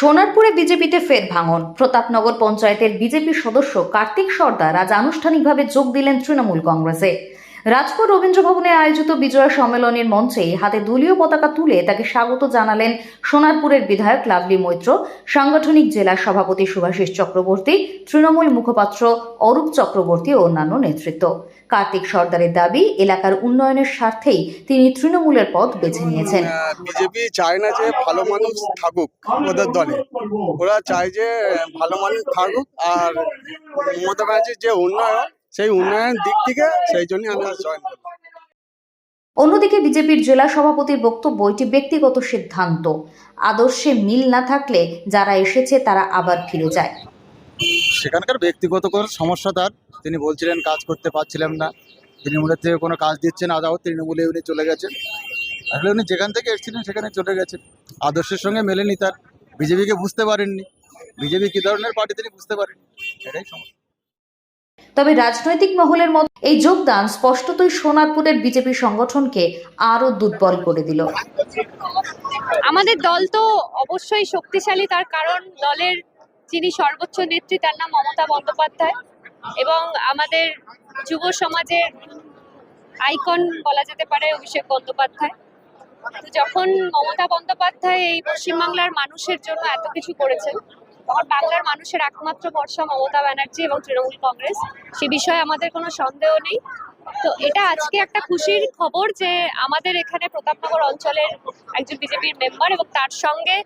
সোনারপুরে বিজেপিতে ফের ভাঙন। প্রতাপনগর পঞ্চায়েতের বিজেপি সদস্য কার্তিক সর্দার আজ আনুষ্ঠানিকভাবে যোগ দিলেন তৃণমূল কংগ্রেসে। রাজপুর রবীন্দ্র ভবনে আয়োজিত বিজয় সম্মেলনের মঞ্চে হাতে দলীয় পতাকা তুলে তাকে স্বাগত জানালেন সোনারপুরের বিধায়ক লাভলি মৈত্র, সাংগঠনিক জেলা সভাপতি সুভাষিস চক্রবর্তী, তৃণমূল মুখপাত্র অরূপ চক্রবর্তী ও অন্যান্য নেতৃত্ব। কার্তিক সর্দারের দাবি, এলাকার উন্নয়নের স্বার্থেই তিনি তৃণমূলের পথ বেছে নিয়েছেন। বিজেপি চায় না যে ভালো মানুষ থাকুক ওদের দলে। ওরা চায় যে ভালো মানুষ থাকুক আর মমতা ব্যানার্জির যে উন্নয়ন সেই উন্নয়নের দিক থেকে সেই জন্য আমি জয়েন করলাম। অন্যদিকে বিজেপির জেলা সভাপতির বক্তব্য এটি ব্যক্তিগত সিদ্ধান্ত। আদর্শে মিল না থাকলে যারা এসেছে তারা আবার ফিরে যায়। সেখানকার ব্যক্তিগত কোনো সমস্যা তার। তিনি বলছিলেন কাজ করতে পারছিলেন না। তৃণমূলের থেকে কোনো কাজ দিচ্ছেন আদাও তৃণমূলে উনি চলে গেছেন। আসলে উনি যেখান থেকে এসেছিলেন সেখানে চলে গেছেন। আদর্শের সঙ্গে মেলেনি তার। বিজেপিকে বুঝতে পারেননি। বিজেপি কী ধরনের পার্টি তিনি বুঝতে পারেননি। এটাই সমস্যা। তবে রাজনৈতিক মহলের মত এই যোগদান স্পষ্টতই সোনারপুরের বিজেপি সংগঠনকে আরও দুর্বল করে দিল। আমাদের দল তো অবশ্যই শক্তিশালী, তার কারণ দলের যিনি সর্বোচ্চ নেত্রী, তার নাম মমতা বন্দ্যোপাধ্যায় এবং আমাদের যুব সমাজের আইকন বলা যেতে পারে অভিষেক বন্দ্যোপাধ্যায়। যখন মমতা বন্দ্যোপাধ্যায় এই পশ্চিমবাংলার মানুষের জন্য এত কিছু করেছেন তখন বাংলার মানুষের একমাত্র ভরসা মমতা ব্যানার্জি এবং তৃণমূল কংগ্রেস। সে বিষয়ে আমাদের কোনো সন্দেহ নেই। তো এটা আজকে একটা খুশির খবর যে আমাদের এখানে প্রতাপনগর অঞ্চলের একজন বিজেপির মেম্বার এবং তার সঙ্গে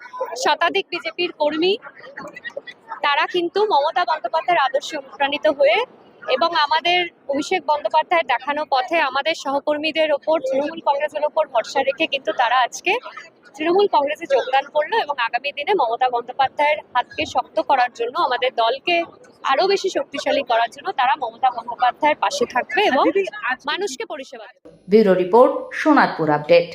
শতাধিক বিজেপির কর্মী, তারা কিন্তু মমতা বন্দ্যোপাধ্যায়ের আদর্শে অনুপ্রাণিত হয়ে এবং আমাদের অভিষেক বন্দ্যোপাধ্যায়ের দেখানো পথে আমাদের সহকর্মীদের ওপর, তৃণমূল কংগ্রেসের ওপর ভরসা রেখে কিন্তু তারা আজকে তৃণমূল কংগ্রেসে যোগদান করল এবং আগামী দিনে মমতা বন্দ্যোপাধ্যায়ের হাতকে শক্ত করার জন্য আমাদের দলকে আরও বেশি শক্তিশালী করার জন্য তারা মমতা বন্দ্যোপাধ্যায়ের পাশে থাকবে এবং মানুষকে পরিষেবা দেবে। Bureau report Sonarpur update.